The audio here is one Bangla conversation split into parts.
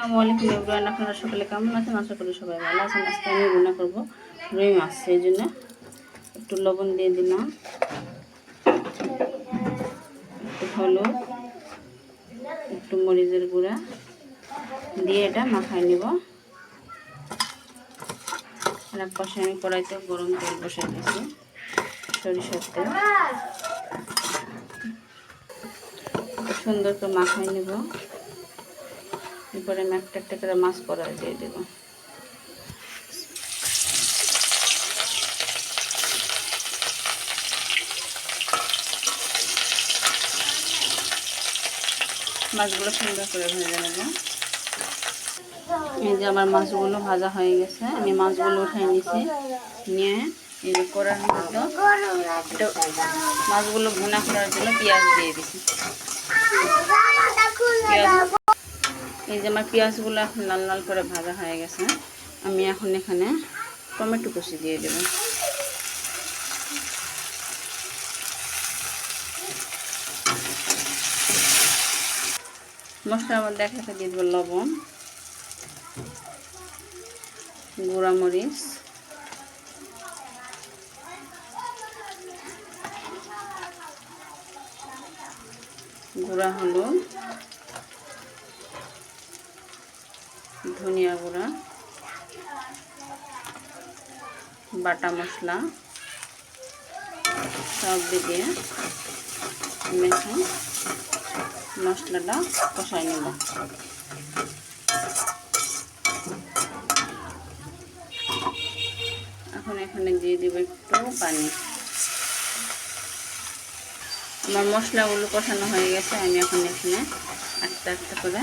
আসসালামু আলাইকুম এভরিওয়ান, আপনারা সকলে কেমন আছেন? আশা করি সবাই ভালো আছেন। আজকে আমি রান্না করব রুই মাছ, সেই জন্য একটু লবণ দিয়ে দিলাম। একটু হলুদ, একটু মরিচের গুঁড়া দিয়ে এটা মাখায় নিব। আর এক পাশে আমি কড়াইতে গরম তেল বসে দিয়েছি, সরিষার তেল। সুন্দর করে মাখায় নেব। এরপরে আমি একটা একটা করে মাছ কড়াই দিয়ে দেব। মাছগুলো সুন্দর করে ভেজে নেব এই যে আমার মাছগুলো ভাজা হয়ে গেছে, আমি মাছগুলো উঠাই নিছি নিয়ে এই যে মধ্যে এটা মাছগুলো ভুনা করার জন্য পেঁয়াজ দিয়ে দিছি পেঁয়াজ এই যে আমার পেঁয়াজগুলো এখন লাল লাল করে ভাজা হয়ে গেছে, আমি এখন এখানে টমেটো কুচি দিয়ে দেব। মশলার মধ্যে এক একটা দিয়ে দেবো লবণ, গুঁড়া মরিচ, গুঁড়া হলুদ ধনিয়া গুঁড়া বাটা মশলা, সব দিয়ে মেখে মশলাটা কষাই নেব। এখন এখানে দিয়ে দেবো একটু পানি। আমার মশলাগুলো কষানো হয়ে গেছে, আমি এখন এখানে একটা একটা করে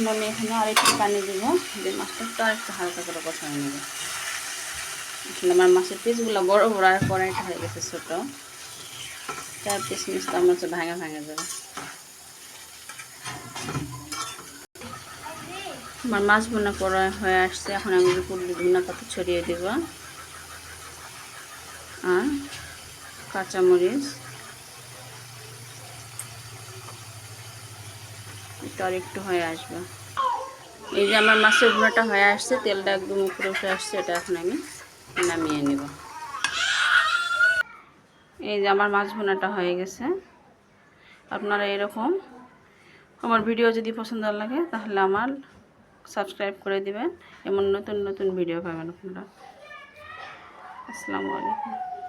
এখন আমি এখানে আরেকটু পানি দেবো, দিয়ে মাছটা একটু হালকা করে কষানো নেব। আসলে আমার মাছের পিসগুলো বড় বড় আর কড়াইটা হয়ে গেছে ছোটো। চার পিস মিস তো আমার হচ্ছে ভাঙা ভাঙা যাবে। আমার মাছ বোনা করা হয়ে আসছে, এখন আমি উপর ধুনা পাতা ছড়িয়ে দেব। আর কাঁচামরিচ। এটা আর একটু হয়ে আসবে। এই যে আমার মাছের ভুনাটা হয়ে আসছে, তেলটা একদম উপরে উঠে আসছে, এটা এখন আমি নামিয়ে নেব। এই যে আমার মাছ ভুনাটা হয়ে গেছে। আপনারা এরকম আমার ভিডিও যদি পছন্দ লাগে, তাহলে আমার সাবস্ক্রাইব করে দিবেন। এমন নতুন নতুন ভিডিও পাবেন আপনারা। আসসালামু আলাইকুম।